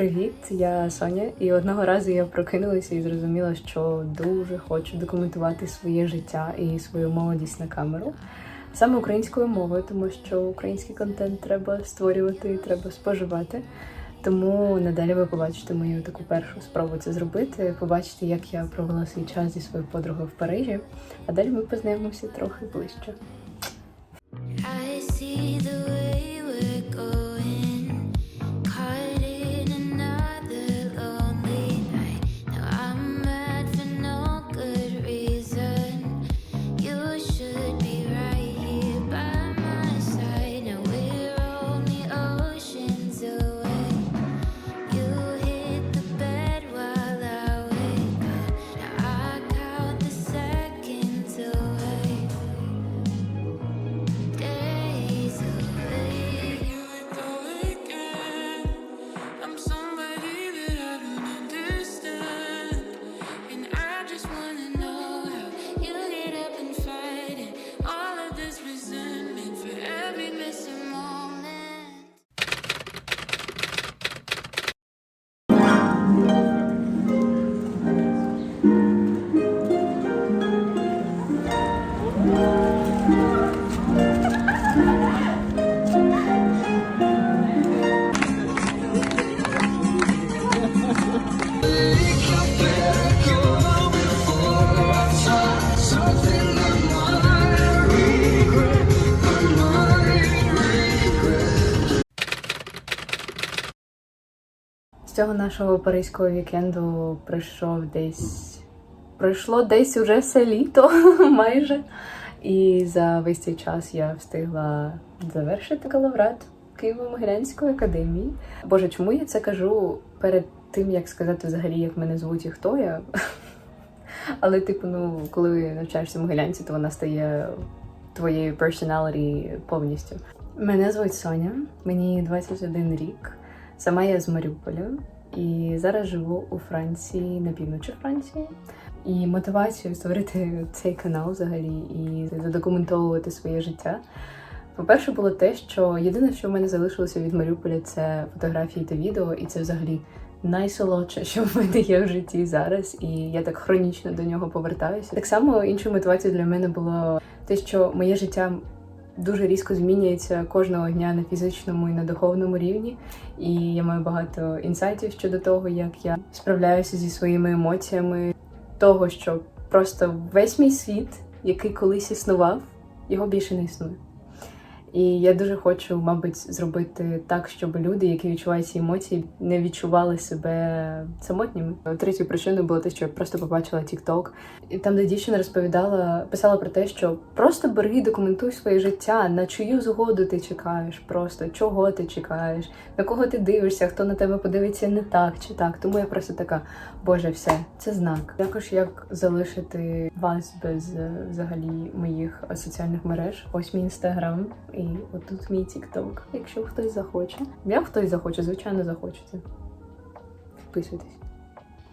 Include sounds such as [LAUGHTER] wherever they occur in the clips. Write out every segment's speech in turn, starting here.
Привіт, я Соня, і одного разу я прокинулася і зрозуміла, що дуже хочу документувати своє життя і свою молодість на камеру. Саме українською мовою, тому що український контент треба створювати, і треба споживати. Тому надалі ви побачите мою таку першу спробу це зробити. Побачите, як я провела свій час зі своєю подругою в Парижі. А далі ми познайомимося трохи ближче. Цього нашого паризького вікенду пройшов десь пройшло десь уже все літо [LAUGHS] майже. І за весь цей час я встигла завершити калаврат Києво-Могилянської академії. Боже, чому я це кажу перед тим, як сказати взагалі, як мене звуть і хто я? [LAUGHS] Але, типу, ну, коли навчаєшся в Могилянці, то вона стає твоєю personality повністю. Мене звуть Соня, мені 21 рік. Сама я з Маріуполя і зараз живу у Франції, на півночі Франції. І мотивацією створити [LAUGHS] цей канал взагалі і задокументовувати своє життя. По-перше, було те, що єдине, що в мене залишилося від Маріуполя, це фотографії та відео, і це взагалі найсолодше, що в мене є в житті зараз, і я так хронічно до нього повертаюся. Так само іншою мотивацією для мене було те, що моє життя дуже різко змінюється кожного дня на фізичному і на духовному рівні. І я маю багато інсайтів щодо того, як я справляюся зі своїми емоціями, того, що просто весь мій світ, який колись існував, його більше не існує. І я дуже хочу, мабуть, зробити так, щоб люди, які відчувають ці емоції, не відчували себе самотніми. Третьою причиною було те, що я просто побачила TikTok, і там, де дівчина розповідала, писала про те, що просто бери, документуй своє життя, на чию згоду ти чекаєш, просто чого ти чекаєш, на кого ти дивишся, хто на тебе подивиться не так чи так. Тому я просто така, боже, все, це знак. Також як залишити вас без е, взагалі моїх соціальних мереж. Ось мій інстаграм. І отут мій TikTok, якщо хтось захоче. Як хтось захоче, звичайно, захочете. Підписуйтесь.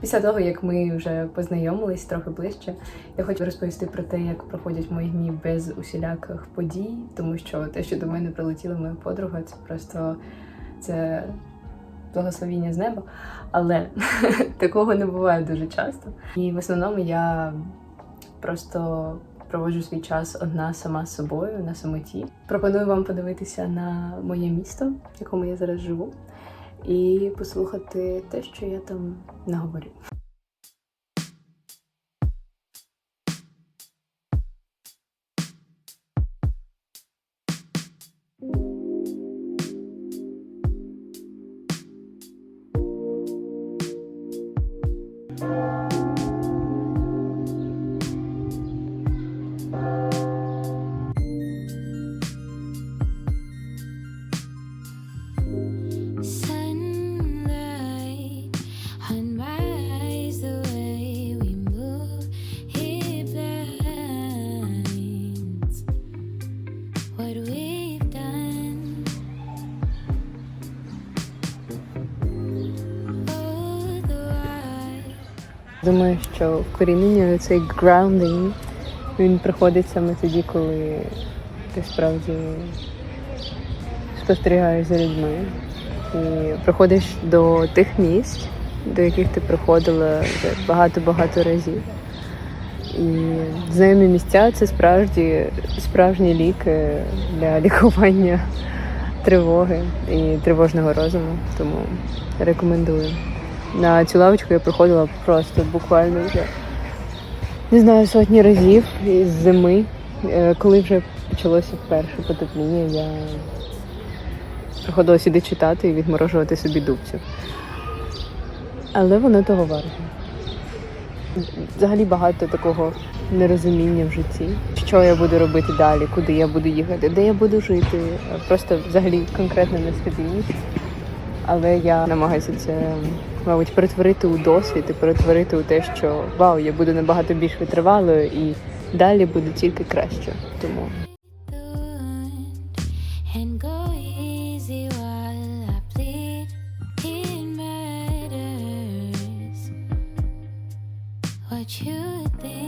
Після того, як ми вже познайомились трохи ближче, я хочу розповісти про те, як проходять мої дні без усіляких подій, тому що те, що до мене прилетіла моя подруга, це просто це благословіння з неба. Але [LAUGHS] такого не буває дуже часто. І в основному я просто проводжу свій час одна сама з собою на самоті. Пропоную вам подивитися на моє місто, в якому я зараз живу, і послухати те, що я там наговорю. Думаю, що вкорінення цей grounding, він приходить саме тоді, коли ти справді спостерігаєш за людьми. І приходиш до тих місць, до яких ти приходила вже багато-багато разів. І знайомі місця це справді справжні ліки для [LAUGHS] лікування тривоги і тривожного розуму. Тому рекомендую. На цю лавочку я приходила просто буквально вже не знаю сотні разів із зими. Е, Коли вже почалося перше потепління, я приходила сюди читати і відморожувати собі дубцю. Але воно того варто. Взагалі багато такого нерозуміння в житті. Що я буду робити далі, куди я буду їхати, де я буду жити. Просто взагалі конкретно не. Але я намагаюся це, мабуть, перетворити у досвід і перетворити у те, що вау, я буду набагато більш витривалою і далі буде тільки краще. Тому what you think.